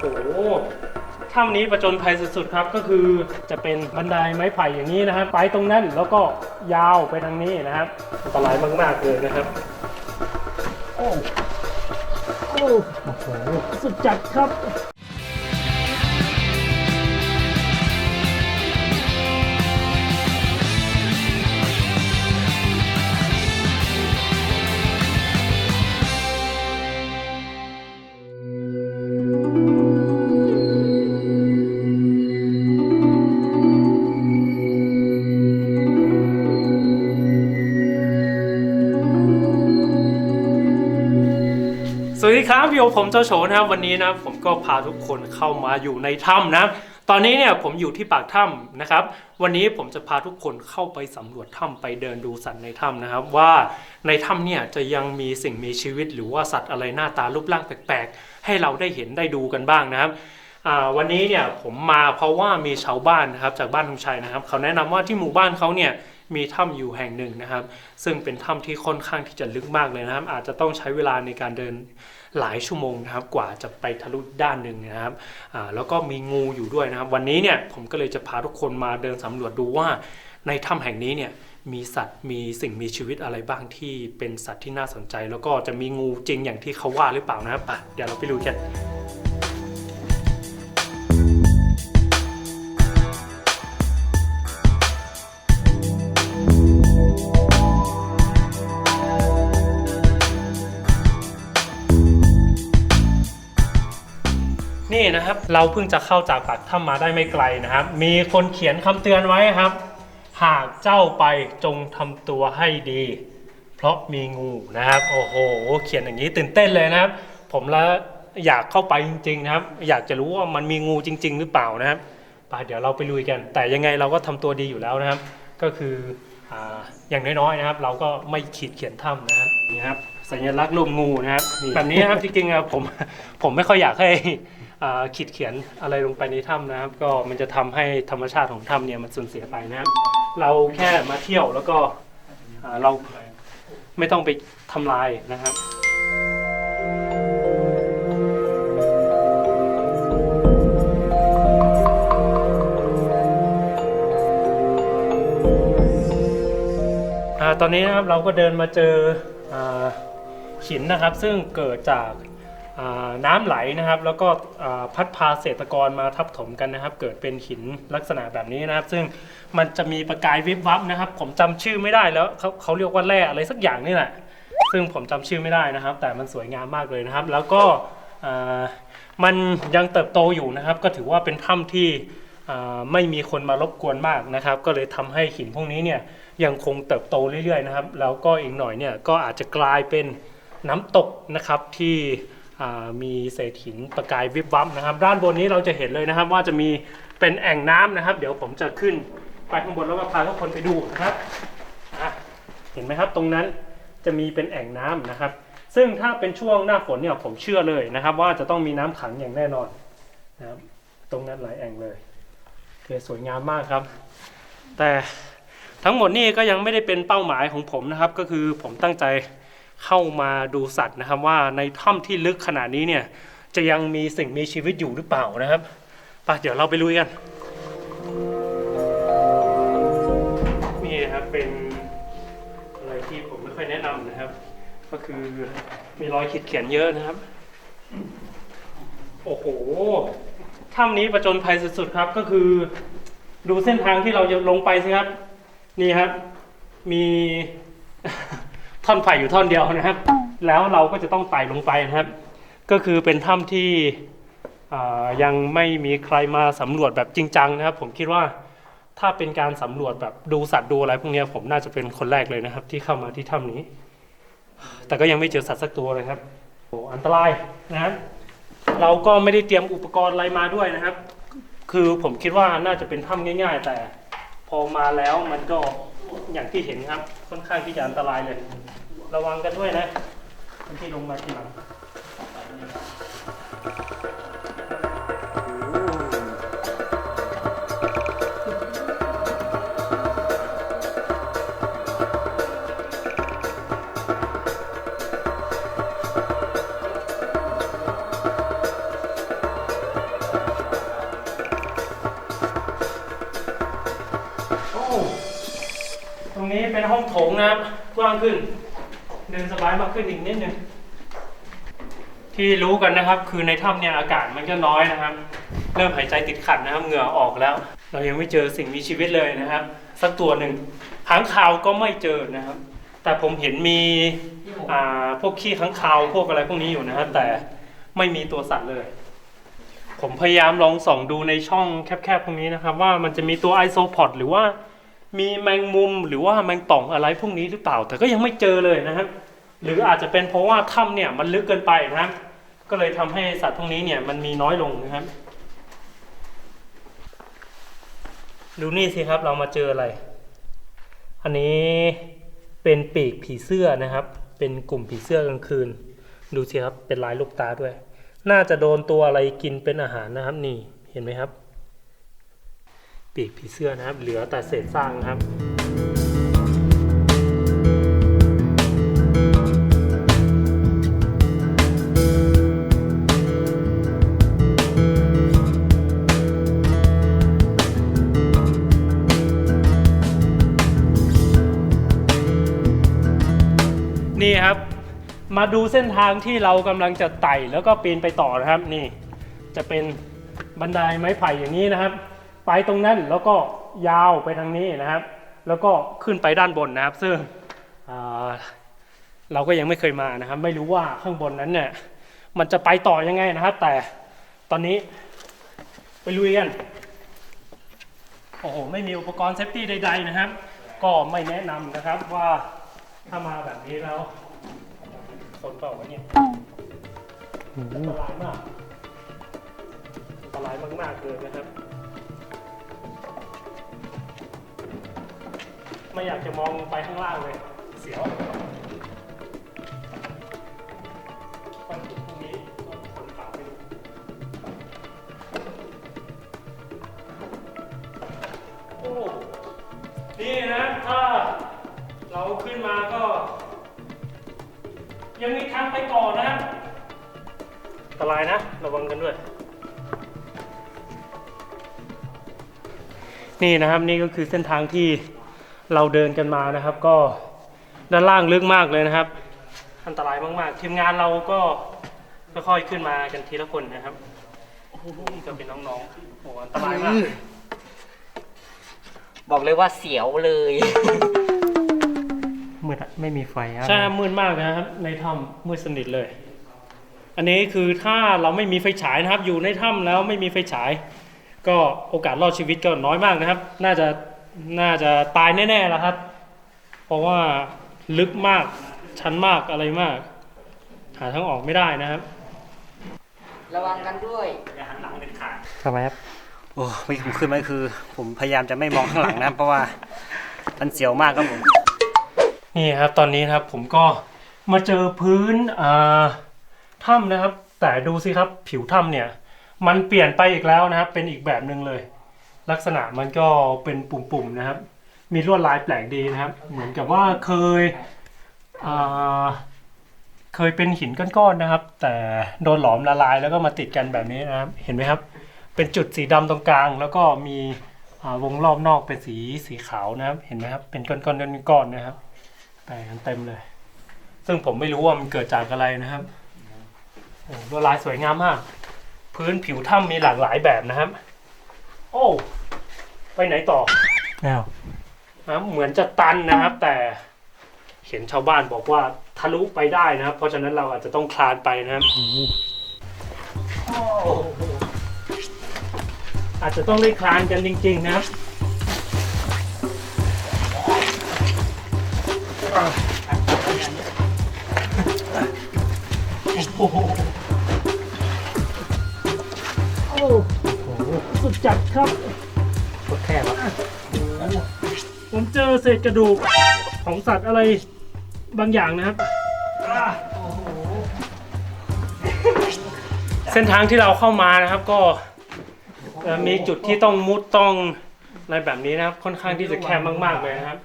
โอ้โหถ้ำนี้ประจนภัยสุดๆครับก็คือจะเป็นบันไดไม้ไผ่อย่างนี้นะครับ ไปตรงนั้นแล้วก็ยาวไปทางนี้นะครับอันตรายมากๆเลยนะครับโอ้โหสุดจัดครับ วัสดีครับพี่โอผมเจ้าโฉนะครับวันนี้นะผมก็พาทุกคนเข้ามาอยู่ในถ้ำนะ ตอนนี้เนี่ยผมอยู่ที่ปากถ้ำนะครับ วันนี้ผมจะพาทุกคนเข้าไปสำรวจถ้ำไปเดินดูสัตว์ในถ้ำนะครับ ว่าในถ้ำเนี่ยจะยังมีสิ่งมีชีวิต หรือว่าสัตว์อะไรหน้าตารูปร่างแปลกๆ ให้เราได้เห็นได้ดูกันบ้างนะครับวันนี้เนี่ยผมมาเพราะว่ามีชาวบ้านนะครับจากบ้านทุงชัยนะครับ เขาแนะนำว่าที่หมู่บ้านเขาเนี่ย มีถ้ำอยู่แห่งหนึ่งนะครับ ซึ่งเป็นถ้ำที่ค่อนข้างที่จะลึกมากเลยนะครับ อาจจะต้องใช้เวลาในการเดินหลายชั่วโมงนะครับ กว่าจะไปทะลุด้านหนึ่งนะครับอ่าแล้วก็มีงูอยู่ด้วยนะครับ วันนี้เนี่ยผมก็เลยจะพาทุกคนมาเดินสำรวจดูว่า ในถ้ำแห่งนี้เนี่ยมีสัตว์มีสิ่งมีชีวิตอะไรบ้างที่เป็นสัตว์ที่น่าสนใจ แล้วก็จะมีงูจริงอย่างที่เขาว่าหรือเปล่านะครับเดี๋ยวเราไปดูกัน นี่นะครับเราเพิ่งจะเข้าจากปากถ้ำมาได้ไม่ไกลนะครับ มีคนเขียนคำเตือนไว้ครับ หากเจ้าไปจงทำตัวให้ดี เพราะมีงูนะครับ โอ้โห เขียนอย่างนี้ตื่นเต้นเลยนะครับ ผมแล้วอยากเข้าไปจริง ๆ นะครับ อยากจะรู้ว่ามันมีงูจริง ๆ หรือเปล่านะครับไปเดี๋ยวเราไปลุยกัน แต่ยังไงเราก็ทำตัวดีอยู่แล้วนะครับ ก็คือออย่างน้อยๆนะครับ เราก็ไม่ขีดเขียนถ้ำนะครับนี่ครับสัญลักษณ์รูปงูนะครับแบบนี้ครับจริงๆผมผมไม่ค่อยอยากให้ ขีดเขียนอะไรลงไปในถ้ำนะครับ ก็มันจะทำให้ธรรมชาติของถ้ำเนี่ยมันสูญเสียไปนะครับเราแค่มาเที่ยวแล้วก็เราไม่ต้องไปทำลายนะครับตอนนี้นะครับเราก็เดินมาเจอหินนะครับ ซึ่งเกิดจาก น้ำไหลนะครับ แล้วก็พัดพาเศรษฐกรมาทับถมกันนะครับ เกิดเป็นหินลักษณะแบบนี้นะครับ ซึ่งมันจะมีประกายวิบวับนะครับ ผมจำชื่อไม่ได้แล้วเขาเขาเรียกว่าแร่อะไรสักอย่างนี่แหละซึ่งผมจำชื่อไม่ได้นะครับ แต่มันสวยงามมากเลยนะครับ แล้วก็มันยังเติบโตอยู่นะครับ ก็ถือว่าเป็นถ้ำที่ไม่มีคนมารบกวนมากนะครับ ก็เลยทำให้หินพวกนี้เนี่ยยังคงเติบโตเรื่อยๆนะครับ แล้วก็อีกหน่อยเนี่ยก็อาจจะกลายเป็นน้ำตกนะครับที่ มีเศษหินประกายวิบวับนะครับ ด้านบนนี้เราจะเห็นเลยนะครับ ว่าจะมีเป็นแอ่งน้ำนะครับ เดี๋ยวผมจะขึ้นไปข้างบนแล้วก็พาทุกคนไปดูนะครับเห็นไหมครับตรงนั้นจะมีเป็นแอ่งน้ำนะครับ ซึ่งถ้าเป็นช่วงหน้าฝนเนี่ยผมเชื่อเลยนะครับ ว่าจะต้องมีน้ำขังอย่างแน่นอนนะครับตรงนั้นหลายแอ่งเลยโอเคสวยงามมากครับ แต่ทั้งหมดนี่ก็ยังไม่ได้เป็นเป้าหมายของผมนะครับ ก็คือผมตั้งใจ เข้ามาดูสัตว์นะครับ ว่าในถ้ำที่ลึกขนาดนี้เนี่ยจะยังมีสิ่งมีชีวิตอยู่หรือเปล่านะครับไปเดี๋ยวเราไปลุยกันนี่นะครับเป็นอะไรที่ผมไม่ค่อยแนะนำนะครับ ก็คือมีรอยขีดเขียนเยอะนะครับ โอ้โหถ้ำนี้ประจนภัยสุดๆครับก็คือ ดูเส้นทางที่เราจะลงไปสิครับ นี่ครับ มี ท่อนไผ่อยู่ท่อนเดียวนะครับ แล้วเราก็จะต้องไต่ลงไปนะครับ ก็คือเป็นถ้ำที่ยังไม่มีใครมาสำรวจแบบจริงจังนะครับ ผมคิดว่าถ้าเป็นการสำรวจแบบดูสัตว์ดูอะไรพวกนี้ผมน่าจะเป็นคนแรกเลยนะครับ ที่เข้ามาที่ถ้ำนี้ แต่ก็ยังไม่เจอสัตว์สักตัวเลยครับโอ้อันตรายนะครับเราก็ไม่ได้เตรียมอุปกรณ์อะไรมาด้วยนะครับ คือผมคิดว่าน่าจะเป็นถ้ำง่าย ๆ แต่พอมาแล้วมันก็ อย่างที่เห็นครับ ค่อนข้างที่จะอันตรายเลย ระวังกันด้วยนะที่ลงมาทีหลัง โถงนะครับกว้างขึ้น เดินสบายมากขึ้นอีกนิดนึงที่รู้กันนะครับคือในถ้ำเนี่ยอากาศมันก็น้อยนะครับ เริ่มหายใจติดขัดนะครับเหงื่อออกแล้ว เรายังไม่เจอสิ่งมีชีวิตเลยนะครับ สักตัวหนึ่งหางคาวก็ไม่เจอนะครับ แต่ผมเห็นมีอ่าพวกขี้ค้างคาวพวกอะไรพวกนี้อยู่นะครับแต่ไม่มีตัวสัตว์เลย ผมพยายามลองส่องดูในช่องแคบๆพวกนี้นะครับ ว่ามันจะมีตัวไอโซพอดหรือว่า มีแมงมุมหรือว่าแมงป่องอะไรพวกนี้หรือเปล่า แต่ก็ยังไม่เจอเลยนะครับหรืออาจจะเป็นเพราะว่าถ้ำเนี่ยมันลึกเกินไปนะครับก็เลยทำให้สัตว์พวกนี้เนี่ยมันมีน้อยลงนะครับ ดูนี่สิครับเรามาเจออะไร อันนี้เป็นปีกผีเสื้อนะครับ เป็นกลุ่มผีเสื้อกลางคืน ดูสิครับเป็นลายลูกตาด้วย น่าจะโดนตัวอะไรกินเป็นอาหารนะครับ นี่เห็นไหมครับ ปีกผีเสื้อนะครับ เหลือแต่เศษซากนะครับนี่ครับมาดูเส้นทางที่เรากำลังจะไต่แล้วก็ปีนไปต่อนะครับ นี่ จะเป็นบันไดไม้ไผ่อย่างนี้นะครับ ไปตรงนั้นแล้วก็ยาวไปทางนี้นะครับ แล้วก็ขึ้นไปด้านบนนะครับ ซึ่งอ่าเราก็ยังไม่เคยมานะครับ ไม่รู้ว่าข้างบนนั้นเนี่ยมันจะไปต่อยังไงนะครับ แต่ตอนนี้ไปลุยกันโอ้โหไม่มีอุปกรณ์เซฟตี้ใด ๆนะครับ ก็ไม่แนะนำนะครับว่าถ้ามาแบบนี้แล้วคนเปล่าวะเนี่ยอันตรายมากอันตรายมากๆเลยนะครับ ไม่อยากจะมองไปข้างล่างเลย เสียวไปถึงพรุ่งนี้ต้องคนป่าไปดูโอ้นี่นะ ถ้าเราขึ้นมาก็ ยังมีทางไปต่อนะอันตรายนะ ระวังกันด้วย นี่นะครับนี่ก็คือเส้นทางที่ เราเดินกันมานะครับ ก็ด้านล่างลึกมากเลยนะครับ อันตรายมากๆ ทีมงานเราก็ค่อยๆขึ้นมากันทีละคนนะครับนี่ก็เป็นน้องๆโอ้อันตรายมาก บอกเลยว่าเสียวเลย มืดอะไม่มีไฟอะใช่ครับมืดมากนะครับ ในถ้ำมืดสนิทเลย อันนี้คือถ้าเราไม่มีไฟฉายนะครับ อยู่ในถ้ำแล้วไม่มีไฟฉาย ก็โอกาสรอดชีวิตก็น้อยมากนะครับ น่าจะ น่าจะตายแน่ๆแล้วครับ เพราะว่าลึกมากชันมากอะไรมาก หาทางออกไม่ได้นะครับ ระวังกันด้วยอย่าหันหลังเด็ดขาดทำไมครับโอ้ไม่ผมขึ้นมาคือ ผมพยายามจะไม่มองข้างหลังนะเพราะว่ามันเสียวมากครับผมนี่ครับ ตอนนี้นะครับผมก็มาเจอพื้นอ่าถ้ำนะครับ แต่ดูสิครับผิวถ้ำเนี่ย มันเปลี่ยนไปอีกแล้วนะครับ เป็นอีกแบบหนึ่งเลย ลักษณะมันก็เป็นปุ่มๆนะครับ มีลวดลายแปลกดีนะครับ เหมือนกับว่าเคยเคยเป็นหินก้อนๆนะครับ แต่โดนหลอมละลายแล้วก็มาติดกันแบบนี้นะครับเห็นไหมครับ เป็นจุดสีดำตรงกลาง แล้วก็มีวงรอบนอกเป็นสีสีขาวนะครับ เห็นไหมครับเป็นก้อนๆก้อนๆนะครับแปะกันเต็มเลย ซึ่งผมไม่รู้ว่ามันเกิดจากอะไรนะครับลวดลายสวยงามมาก พื้นผิวถ้ำมีหลากหลายแบบนะครับ โอ้ ไปไหนต่ออ้าวนะครับเหมือนจะตันนะครับ แต่เห็นชาวบ้านบอกว่าทะลุไปได้นะครับ เพราะฉะนั้นเราอาจจะต้องคลานไปนะครับโอ้อาจจะต้องได้คลานกันจริง ๆ นะครับโอ้โหโอ้โหสุดจัดครับ โคตรแคบอะผมเจอเศษกระดูกของสัตว์อะไรบางอย่างนะครับอ่าเส้นทางที่เราเข้ามานะครับก็เอ่อมีจุดที่ต้องมุดต้องอะไรแบบนี้นะครับ ค่อนข้างที่จะแคบมาก ๆ เลยนะครับ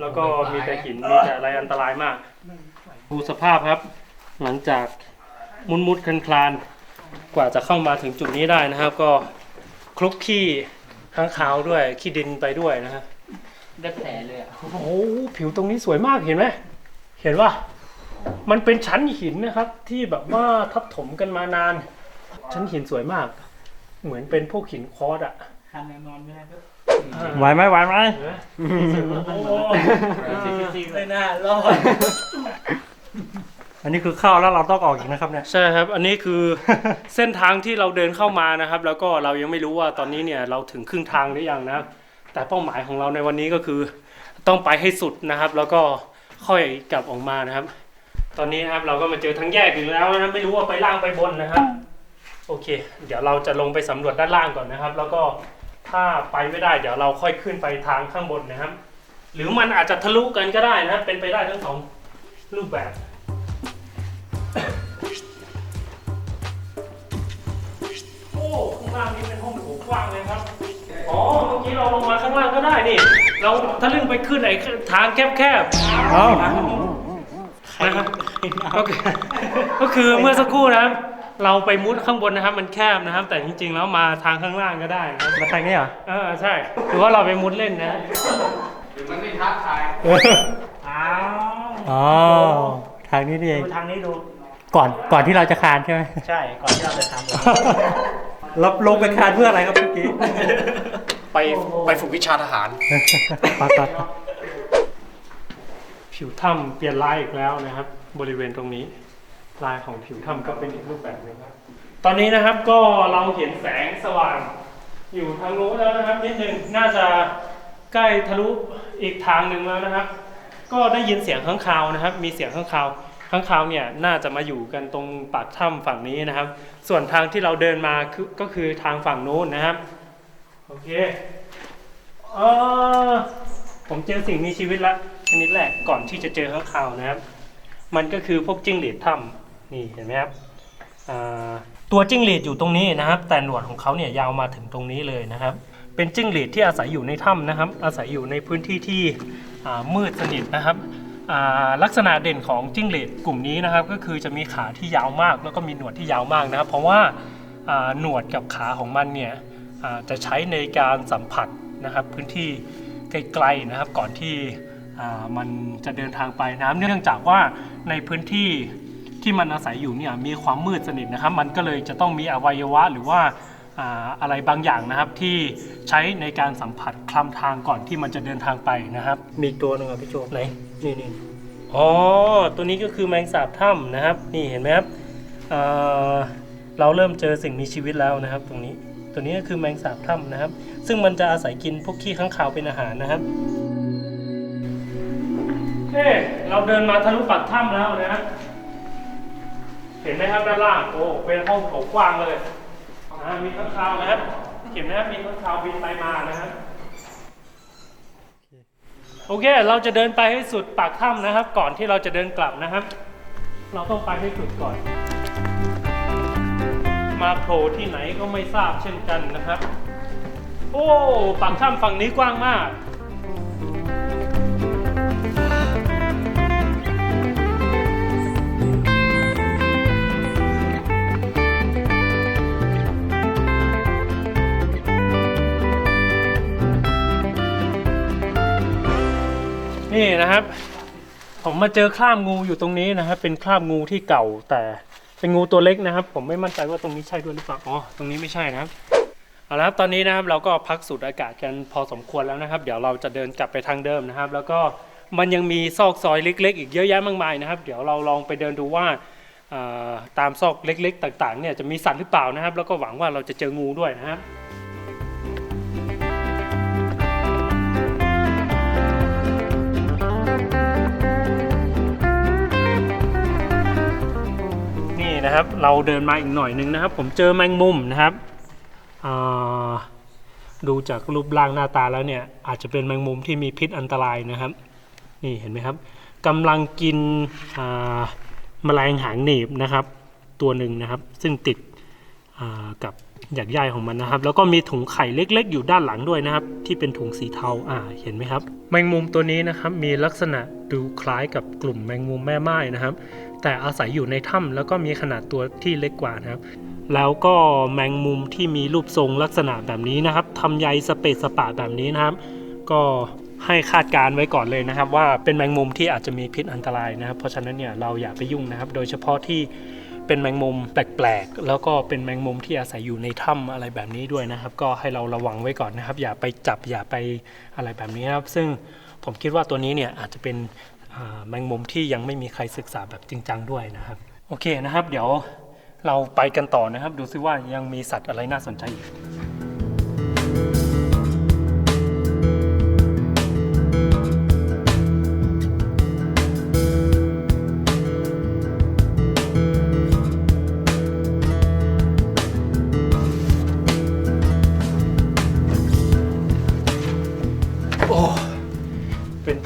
แล้วก็มีแต่หินมีแต่อะไรอันตรายมาก ดูสภาพครับ หลังจากมุนมุดคลานคลานๆกว่าจะเข้ามาถึงจุดนี้ได้นะครับ ก็คลุกขี้ ข้างขาวด้วยขี้ดินไปด้วยนะครับได้แผลเลยอะโอ้โหผิวตรงนี้สวยมากเห็นไหมเห็นว่ามันเป็นชั้นหินนะครับ ที่แบบว่าทับถมกันมานาน ชั้นหินสวยมาก เหมือนเป็นพวกหินคอร์สอะทานนอนไม่ได้ก็ไหวไหมไหวไหมเห็นไหมโอ้โหไม่น่ารอด อันนี้คือเข้าแล้วเราต้องออกอีกนะครับเนี่ย ใช่ครับ อันนี้คือ เส้นทางที่เราเดินเข้ามานะครับ แล้วก็เรายังไม่รู้ว่าตอนนี้เนี่ยเราถึงครึ่งทางหรือยังนะครับ แต่เป้าหมายของเราในวันนี้ก็คือ ต้องไปให้สุดนะครับ แล้วก็ค่อยกลับออกมานะครับ ตอนนี้นะครับเราก็มาเจอทั้งแยกอีกแล้วนะครับไม่รู้ว่าไปล่างไปบนนะครับ โอเค เดี๋ยวเราจะลงไปสำรวจด้านล่างก่อนนะครับ แล้วก็ถ้าไปไม่ได้เดี๋ยวเราค่อยขึ้นไปทางข้างบนนะครับ หรือมันอาจจะทะลุกันก็ได้นะครับเป็นไปได้ทั้งสองรูปแบบ โอ้ข้างล่างนี้เป็นห้องโถงกว้างเลยครับ อ๋อ เมื่อกี้เราลงมาข้างล่างก็ได้นี่ เราทะลึ่งไปขึ้นไอ้ทางแคบๆเอ้านะครับก็คือก็คือเมื่อสักครู่นะครับ เราไปมุดข้างบนนะครับ มันแคบนะครับ แต่จริงๆแล้วมาทางข้างล่างก็ได้นะครับมาทางนี้เหรอเออใช่ถือว่าเราไปมุดเล่นนะอ้าวอ๋อทางนี้นี่เอง ดูทางนี้ดู ก่อนก่อนที่เราจะคานใช่ไหมใช่ ก่อนที่เราจะทำรับลงไปคานเพื่ออะไรครับเมื่อกี้ไปไปฝึกวิชาทหารปัดปัดผิวถ้ำเปลี่ยนลายอีกแล้วนะครับ บริเวณตรงนี้ ลายของผิวถ้ำก็เป็นอีกรูปแบบหนึงครับตอนนี้นะครับก็เราเห็นแสงสว่างอยู่ทางโน้นแล้วนะครับนิดนึงน่าจะใกล้ทะลุอีกทางหนึ่งแล้วนะครับ ก็ได้ยินเสียงข้างคาวนะครับ มีเสียงข้างคาว ข้างคาวเนี่ยน่าจะมาอยู่กันตรงปากถ้ำฝั่งนี้นะครับ ส่วนทางที่เราเดินมาคือก็คือทางฝั่งโน้นนะครับ โอเคเออผมเจอสิ่งมีชีวิตละชนิดแรกก่อนที่จะเจอข้างคาวนะครับ มันก็คือพวกจิ้งหรีดถ้ำนี่เห็นไหมครับตัวจิ้งหรีดอยู่ตรงนี้นะครับ แต่หนวดของเขาเนี่ยยาวมาถึงตรงนี้เลยนะครับ เป็นจิ้งหรีดที่อาศัยอยู่ในถ้ำนะครับ อาศัยอยู่ในพื้นที่ที่มืดสนิทนะครับ ลักษณะเด่นของจิ้งหรีดกลุ่มนี้นะครับ ก็คือจะมีขาที่ยาวมากแล้วก็มีหนวดที่ยาวมากนะครับ เพราะว่าหนวดกับขาของมันเนี่ยจะใช้ในการสัมผัสนะครับ พื้นที่ไกลๆนะครับ ก่อนที่มันจะเดินทางไปนะครับเนื่องจากว่าในพื้นที่ที่มันอาศัยอยู่เนี่ยมีความมืดสนิทนะครับ มันก็เลยจะต้องมีอวัยวะหรือว่า อ่าอะไรบางอย่างนะครับที่ใช้ในการสัมผัสคลำทางก่อนที่มันจะเดินทางไปนะครับ มีอีกตัวหนึ่งอะพี่โจไหน นี่นี่อ๋อ ตัวนี้ก็คือแมงสาบถ้ำนะครับ นี่เห็นไหมครับอ่าเราเริ่มเจอสิ่งมีชีวิตแล้วนะครับ ตรงนี้ ตัวนี้ก็คือแมงสาบถ้ำนะครับ ซึ่งมันจะอาศัยกินพวกขี้ข้างคาวเป็นอาหารนะครับเฮ้เราเดินมาทะลุปากถ้ำแล้วนะเห็นไหมครับด้านล่าง โอ้ เป็นห้องโถงกว้างเลย อ่ามีข้างคาวนะครับ เห็นไหมครับมีข้างคาวบินไปมานะครับ โอเค เราจะเดินไปให้สุดปากถ้ำนะครับ ก่อนที่เราจะเดินกลับนะครับ เราต้องไปให้สุดก่อน มาโผล่ที่ไหนก็ไม่ทราบเช่นกันนะครับ โอ้ ปากถ้ำฝั่งนี้กว้างมาก นี่นะครับ ผมมาเจอคราบงูอยู่ตรงนี้นะครับ เป็นคราบงูที่เก่าแต่เป็นงูตัวเล็กนะครับ ผมไม่มั่นใจว่าตรงนี้ใช่ด้วยหรือเปล่าอ๋อตรงนี้ไม่ใช่นะครับเอาละครับตอนนี้นะครับเราก็พักสูดอากาศกันพอสมควรแล้วนะครับ เดี๋ยวเราจะเดินกลับไปทางเดิมนะครับ แล้วก็มันยังมีซอกซอยเล็ก ๆ อีกเยอะแยะมากมายนะครับ เดี๋ยวเราลองไปเดินดูว่าตามซอกเล็ก ๆ ต่างๆเนี่ยจะมีสัตว์หรือเปล่านะครับ แล้วก็หวังว่าเราจะเจองูด้วยนะครับ นะครับ เราเดินมาอีกหน่อยหนึงนะครับ ผมเจอแมงมุมนะครับดูจากรูปร่างหน้าตาแล้วเนี่ยอาจจะเป็นแมงมุมที่มีพิษอันตรายนะครับ นี่เห็นไหมครับกำลังกินอ่าแมลงหางหนีบนะครับ ตัวหนึ่งนะครับ ซึ่งติดกับหยักใยของมันนะครับ แล้วก็มีถุงไข่เล็ก ๆ อยู่ด้านหลังด้วยนะครับ ที่เป็นถุงสีเทาอ่าเห็นไหมครับ แมงมุมตัวนี้นะครับมีลักษณะดูคล้ายกับกลุ่มแมงมุมแม่ไม้นะครับ แต่อาศัยอยู่ในถ้ำแล้วก็มีขนาดตัวที่เล็กกว่านะครับ แล้วก็แมงมุมที่มีรูปทรงลักษณะแบบนี้นะครับทำใยสเปซสปะแบบนี้นะครับ ก็ให้คาดการณ์ไว้ก่อนเลยนะครับ ว่าเป็นแมงมุมที่อาจจะมีพิษอันตรายนะครับ เพราะฉะนั้นเนี่ยเราอย่าไปยุ่งนะครับ โดยเฉพาะที่เป็นแมงมุมแปลกๆ แล้วก็เป็นแมงมุมที่อาศัยอยู่ในถ้ำอะไรแบบนี้ด้วยนะครับ ก็ให้เราระวังไว้ก่อนนะครับ อย่าไปจับอย่าไปอะไรแบบนี้นครับ ซึ่งผมคิดว่าตัวนี้เนี่ยอาจจะเป็น แมงมุมที่ยังไม่มีใครศึกษาแบบจริงจังด้วยนะครับ โอเคนะครับ เดี๋ยวเราไปกันต่อนะครับ ดูซิว่ายังมีสัตว์อะไรน่าสนใจอีก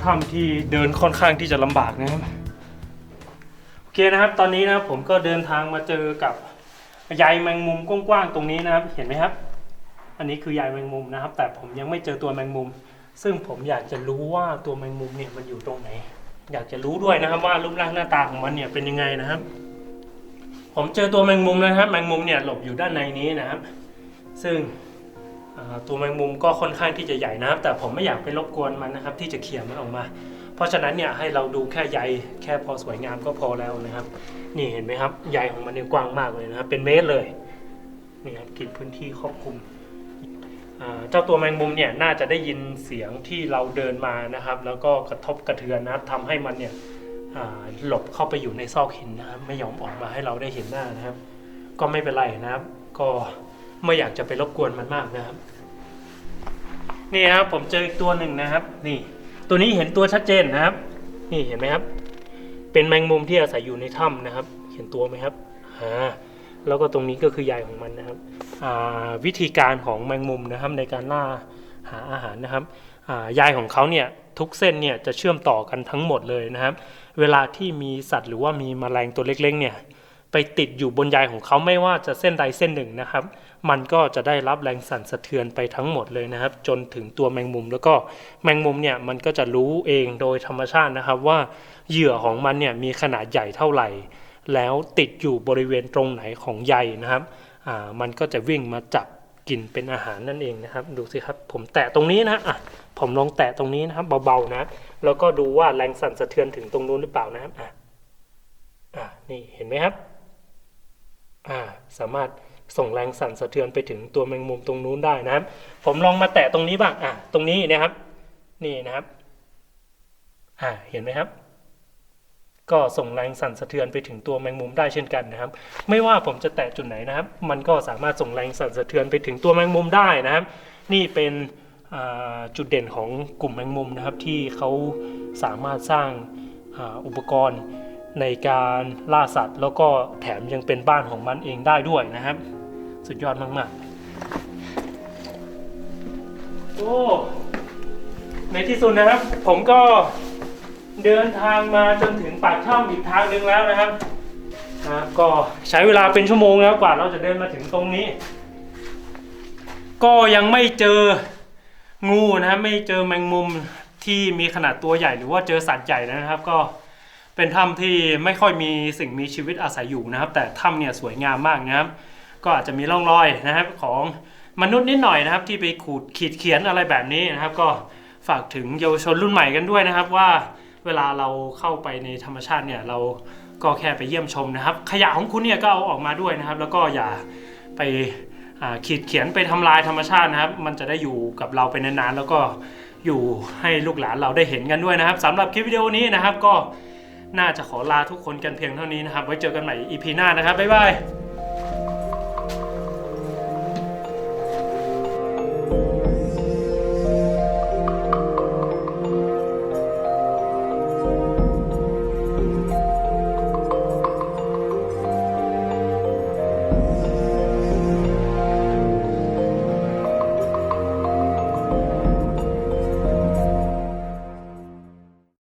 ถ้ำที่เดินค่อนข้างที่จะลำบากนะครับ โอเคนะครับ ตอนนี้นะครับผมก็เดินทางมาเจอกับใยแมงมุมกว้างๆตรงนี้นะครับ เห็นไหมครับ อันนี้คือใยแมงมุมนะครับ แต่ผมยังไม่เจอตัวแมงมุม ซึ่งผมอยากจะรู้ว่าตัวแมงมุมเนี่ยมันอยู่ตรงไหน อยากจะรู้ด้วยนะครับว่ารูปร่างหน้าตาของมันเนี่ยเป็นยังไงนะครับ ผมเจอตัวแมงมุมแล้วนะครับ แมงมุมเนี่ยหลบอยู่ด้านในนี้นะครับ ซึ่ง ตัวแมงมุมก็ค่อนข้างที่จะใหญ่นะครับ แต่ผมไม่อยากไปรบกวนมันนะครับ ที่จะเขี่ยมันออกมา เพราะฉะนั้นเนี่ยให้เราดูแค่ใยแค่พอสวยงามก็พอแล้วนะครับ นี่เห็นไหมครับใยของมันเนี่ยกว้างมากเลยนะครับเป็นเมตรเลยนี่ครับกินพื้นที่ครอบคลุมเจ้าตัวแมงมุมเนี่ยน่าจะได้ยินเสียงที่เราเดินมานะครับ แล้วก็กระทบกระเทือนนะครับทำให้มันเนี่ยหลบเข้าไปอยู่ในซอกหินนะครับไม่ยอมออกมาให้เราได้เห็นหน้านะครับ ก็ไม่เป็นไรนะครับ ก็ ไม่อยากจะไปรบกวนมันมากนะครับ นี่ครับผมเจออีกตัวหนึ่งนะครับ นี่ ตัวนี้เห็นตัวชัดเจนนะครับ นี่เห็นไหมครับ เป็นแมงมุมที่อาศัยอยู่ในถ้ำนะครับ เห็นตัวไหมครับอ่าแล้วก็ตรงนี้ก็คือใยของมันนะครับอ่าวิธีการของแมงมุมนะครับในการล่าหาอาหารนะครับอ่าใยของเขาเนี่ยทุกเส้นเนี่ยจะเชื่อมต่อกันทั้งหมดเลยนะครับ เวลาที่มีสัตว์หรือว่ามีแมลงตัวเล็กๆเนี่ย ไปติดอยู่บนใยของเขาไม่ว่าจะเส้นใดเส้นหนึ่งนะครับ มันก็จะได้รับแรงสั่นสะเทือนไปทั้งหมดเลยนะครับ จนถึงตัวแมงมุม แล้วก็แมงมุมเนี่ยมันก็จะรู้เองโดยธรรมชาตินะครับว่าเหยื่อของมันเนี่ยมีขนาดใหญ่เท่าไหร่ แล้วติดอยู่บริเวณตรงไหนของใยนะครับอ่ามันก็จะวิ่งมาจับกินเป็นอาหารนั่นเองนะครับ ดูสิครับผมแตะตรงนี้นะอะผมลองแตะตรงนี้นะครับเบาๆนะแล้วก็ดูว่าแรงสั่นสะเทือนถึงตรงนู้นหรือเปล่านะครับอะอะนี่เห็นไหมครับ สามารถส่งแรงสั่นสะเทือนไปถึงตัวแมงมุมตรงนู้นได้นะครับ ผมลองมาแตะตรงนี้บ้างอ่าตรงนี้นะครับ นี่นะครับอ่าเห็นไหมครับ ก็ส่งแรงสั่นสะเทือนไปถึงตัวแมงมุมได้เช่นกันนะครับ ไม่ว่าผมจะแตะจุดไหนนะครับ มันก็สามารถส่งแรงสั่นสะเทือนไปถึงตัวแมงมุมได้นะครับ นี่เป็นจุดเด่นของกลุ่มแมงมุมนะครับที่เขาสามารถสร้างอาอุปกรณ์ ในการล่าสัตว์ แล้วก็แถมยังเป็นบ้านของมันเองได้ด้วยนะครับ สุดยอดมากๆ โอ้ในที่สุดนะครับ ผมก็เดินทางมาจนถึงปากถ้ำอีกทางหนึ่งแล้วนะครับนะครับก็ใช้เวลาเป็นชั่วโมงแล้วกว่าเราจะเดินมาถึงตรงนี้ ก็ยังไม่เจองูนะครับไม่เจอแมงมุมที่มีขนาดตัวใหญ่หรือว่าเจอสัตว์ใหญ่นะครับ ก็ เป็นถ้ำที่ไม่ค่อยมีสิ่งมีชีวิตอาศัยอยู่นะครับ แต่ถ้ำเนี่ยสวยงามมากนะครับ ก็อาจจะมีร่องรอยนะครับของมนุษย์นิดหน่อยนะครับ ที่ไปขูดขีดเขียนอะไรแบบนี้นะครับ ก็ฝากถึงเยาวชนรุ่นใหม่กันด้วยนะครับ ว่าเวลาเราเข้าไปในธรรมชาติเนี่ยเราก็แค่ไปเยี่ยมชมนะครับ ขยะของคุณเนี่ยก็เอาออกมาด้วยนะครับ แล้วก็อย่าไปขีดเขียนไปทำลายธรรมชาตินะครับ มันจะได้อยู่กับเราไปนานๆแล้วก็อยู่ให้ลูกหลานเราได้เห็นกันด้วยนะครับสำหรับคลิปวิดีโอนี้นะครับก็ น่าจะขอลาทุกคนกันเพียงเท่านี้นะครับ ไว้เจอกันใหม่ EP หน้านะครับบ๊ายบาย